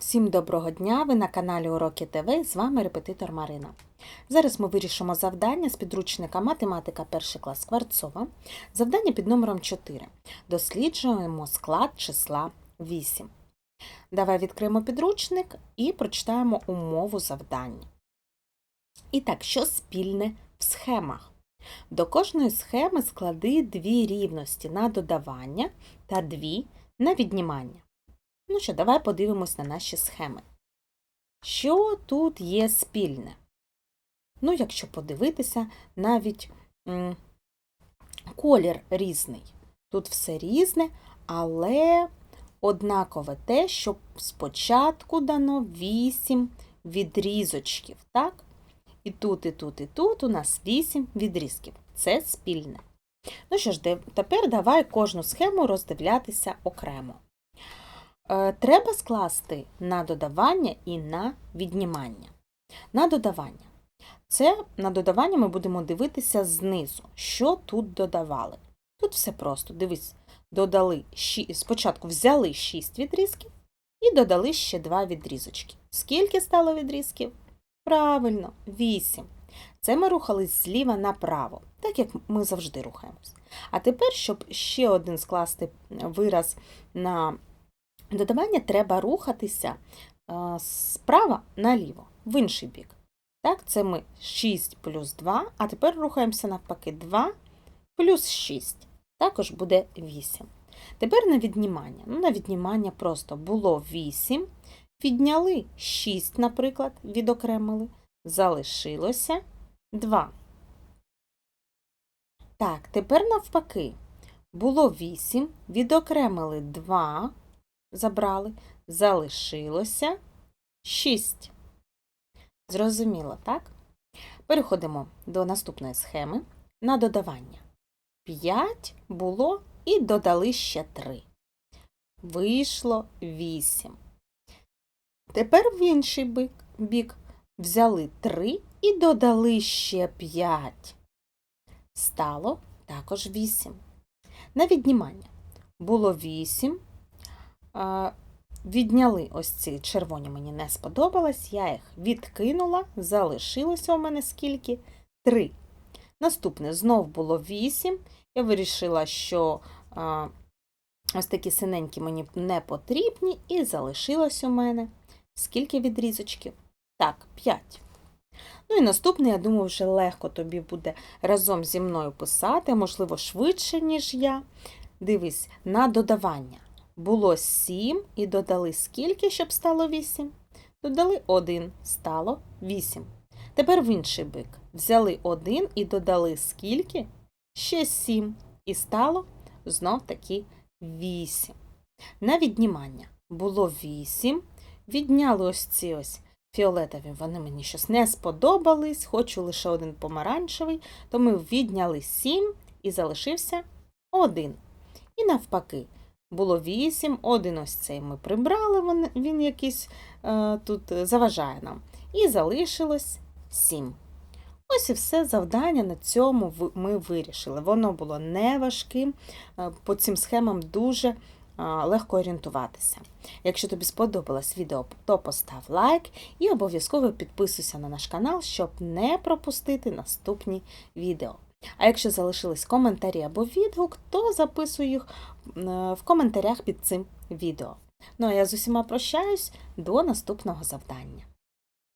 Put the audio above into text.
Всім доброго дня! Ви на каналі Уроки ТВ. З вами репетитор Марина. Зараз ми вирішимо завдання з підручника Математика 1 клас Скворцова. Завдання під номером 4. Досліджуємо склад числа 8. Давай відкриємо підручник і прочитаємо умову завдання. І так, що спільне в схемах? До кожної схеми склади дві рівності на додавання та дві на віднімання. Ну що, давай подивимось на наші схеми. Що тут є спільне? Ну, якщо подивитися, навіть м, колір різний. Тут все різне, але однакове те, що спочатку дано 8 відрізочків, так? І тут, і тут, і тут у нас 8 відрізків. Це спільне. Ну що ж, тепер давай кожну схему роздивлятися окремо. Е, Треба скласти на додавання і на віднімання. На додавання. Це на додавання ми будемо дивитися знизу, що тут додавали. Тут все просто. Дивись, додали ші- спочатку взяли 6 відрізків і додали ще 2 відрізочки. Скільки стало відрізків? Правильно, 8. Це ми рухались зліва направо, так як ми завжди рухаємось. А тепер, щоб ще один скласти вираз на додавання треба рухатися справа наліво, в інший бік. Так, це ми 6 плюс 2, а тепер рухаємося навпаки 2 плюс 6. Також буде 8. Тепер на віднімання. Ну, на віднімання просто було 8, відняли 6, наприклад, відокремили, залишилося 2. Так, тепер навпаки. Було 8, відокремили 2, забрали, залишилося 6. Зрозуміло, так? Переходимо до наступної схеми на додавання. 5 було і додали ще 3. Вийшло 8. Тепер в інший бік, бік взяли 3 і додали ще 5. Стало також 8. На віднімання було 8, а, Відняли ось ці червоні мені не сподобалось, я їх відкинула, залишилося у мене скільки? 3. Наступне знов було 8. Я вирішила, що а, ось такі синенькі мені не потрібні, і залишилось у мене скільки відрізочків? Так, 5. Ну і наступне, я думаю, вже легко тобі буде разом зі мною писати, можливо, швидше, ніж я. Дивись, на додавання. Було 7 і додали скільки, щоб стало 8? Додали 1, стало 8. Тепер в інший бик. Взяли 1 і додали скільки? Ще 7. І стало знов таки 8. На віднімання було 8. Відняли ось ці ось фіолетові, вони мені щось не сподобались, хочу лише один помаранчевий, то ми відняли 7 і залишився 1. І навпаки. Було 8, один ось цей ми прибрали, він, якийсь е, тут заважає нам. І залишилось 7. Ось і все завдання на цьому ми вирішили. Воно було не важким, е, по цим схемам дуже е, легко орієнтуватися. Якщо тобі сподобалось відео, то постав лайк і обов'язково підписуйся на наш канал, щоб не пропустити наступні відео. А якщо залишились коментарі або відгук, то записую їх е, в коментарях під цим відео. Ну а я з усіма прощаюсь до наступного завдання.